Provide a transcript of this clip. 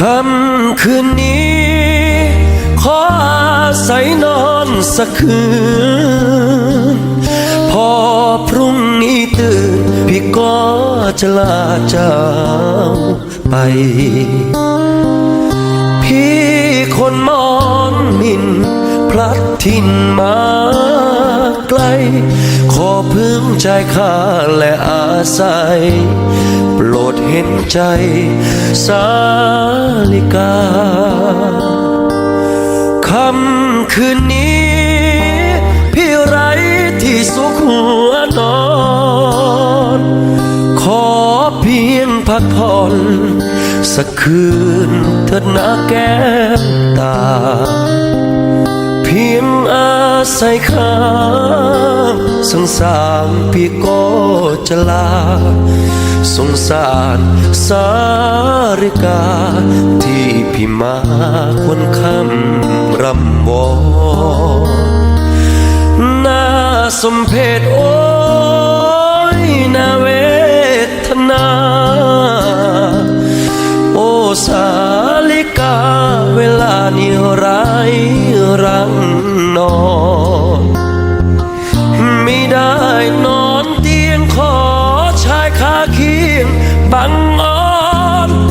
คำคืนนี้ ขออาศัยนอนสักคืน พอพรุ่งนี้ตื่น พี่ก็จะลาเจ้าไป พี่คนมอนมินพลัดถิ่นมา ไกล ขอพึ่งใจข้าและอาศัย โปรดเห็นใจ สาลิกาคำคืนนี้ พี่ไรที่สุขหัวนอน ขอเพียงพักผ่อน สักคืนเถิดนะแก้มตา ใส่ข้าสงสารพี่ก็จะลา สงสารสาริกา ที่พี่มาควรคำรำวอหน้าสมเพศโอ้ยนาเวทนา โอสาริกาเวลานี้ bằng ơn.